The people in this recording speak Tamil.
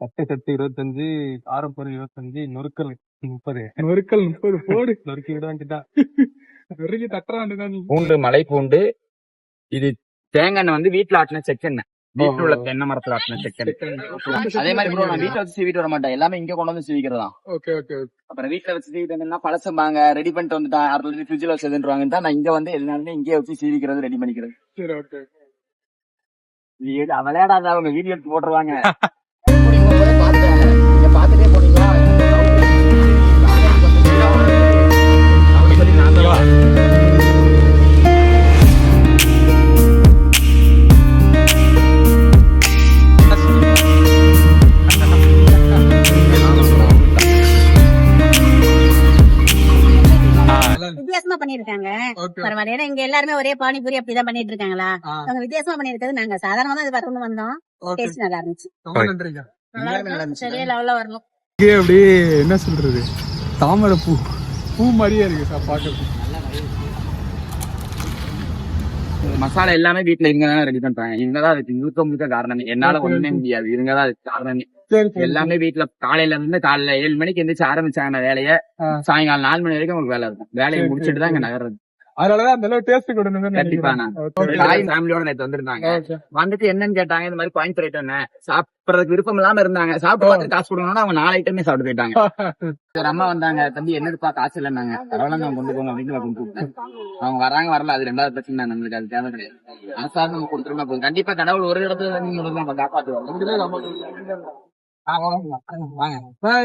சட்டை செட்டு இருபத்தஞ்சு ஆரம்பொருள் இருபத்தஞ்சு நொறுக்கல் முப்பது. நொறுக்கல் முப்பது போடு. நொறுக்கி விட வேண்டியதான் நொறுக்கி தட்டுற வேண்டியதான் நீ. பூண்டு மலை பூண்டு இது தேங்காய் எண்ணெய் வந்து வீட்டுல ஆட்டின செக்கெண்ணெய் வீட்டுல உள்ள தென்னை மரத்துல ஆட்டின செக்கெண்ணெய் அதே மாதிரி ப்ரோ நான் வீட்டுல வச்சு சீவிட்டு வர மாட்டேன். எல்லாமே இங்க கொண்டு வந்து சீவிக்கிறதா. ஓகே ஓகே அப்புறம் வீட்டுல வச்சு சீவிட்டு பழசும்பாங்க ரெடி பண்ணிட்டு வந்துட்டான் அறுபது ஃப்ரிட்ஜ்ல வச்சதுன்றாங்க தான் நான் இங்க வந்து எல்லாமே இங்கே வச்சு சீவிக்கிறது ரெடி பண்ணிக்கிறது. சரி ஓகே. விளையாடாத? அவங்க வீடியோ எடுத்து போட்டுருவாங்க. வித்தியாசமா பண்ணிருக்காங்க. பரவாயில்ல. ஏன்னா இங்க எல்லாருமே ஒரே பானிபூரி அப்படிதான் பண்ணிட்டு இருக்காங்களா அவங்க வித்தியாசமா பண்ணிருக்கிறது நாங்க சாதாரணமா தான் இது வரணும்னு வந்தோம். டேஸ்ட் நல்லா இருந்துச்சு. பெரிய லெவல்ல வரணும். இங்கே அப்படியே என்ன சொல்றது? தாமரை பூ. பூ மாதிரியே இருக்கு சார் பாக்கிறதுக்கு மசாலா எல்லாமே வீட்டுல இவங்க தான் ரெடி பண்றாங்க. இவங்கதான் அதுக்கு முழுக்க முழுக்க காரணமே. என்னால ஒண்ணுமே முடியாது. இவங்கதான் அதுக்கு காரணமே. எல்லாமே வீட்டுல காலையில இருந்து காலையில ஏழு மணிக்கு எந்திரிச்சு ஆரம்பிச்சாங்க வேலைய. சாயங்காலம் நாலு மணி வரைக்கும் உங்களுக்கு வேலை இருக்கும். வேலையை முடிச்சிட்டு தான் இங்க நகர்றது. அதனாலதான் அந்த அளவு டேஸ்ட் கொடுக்கணும்னு கண்டிப்பா. தாய் ஃபேமிலியோட நேத்து வந்திருந்தாங்க. வந்துட்டு என்னன்னு கேட்டாங்க இந்த மாதிரி பாயிண்ட் என்ன? சாப்பிடறதுக்கு விருப்பம் இல்லாம இருந்தாங்க. சாப்பிட்டு பார்த்து காசு கொடுக்கணும்னா அவங்க நாலு ஐட்டமே சாப்பிட்டு போயிட்டாங்க. அம்மா வந்தாங்க தம்பி என்னதுப்பா காசு இல்லைன்னாங்க பரவாயில்ல நான் கொண்டு போங்க அப்படின்னு கொண்டு போட்டேன் அவங்க வராங்க வரல. அது ரெண்டாவது பிரச்சனை தான் நம்மளுக்கு. அது தேவை கிடையாது. மனசாக நம்ம கொடுத்துருமா போதும். கண்டிப்பா கடவுள் ஒரு இடத்துல நீங்க நம்ம காப்பாற்றுவாங்க Bye.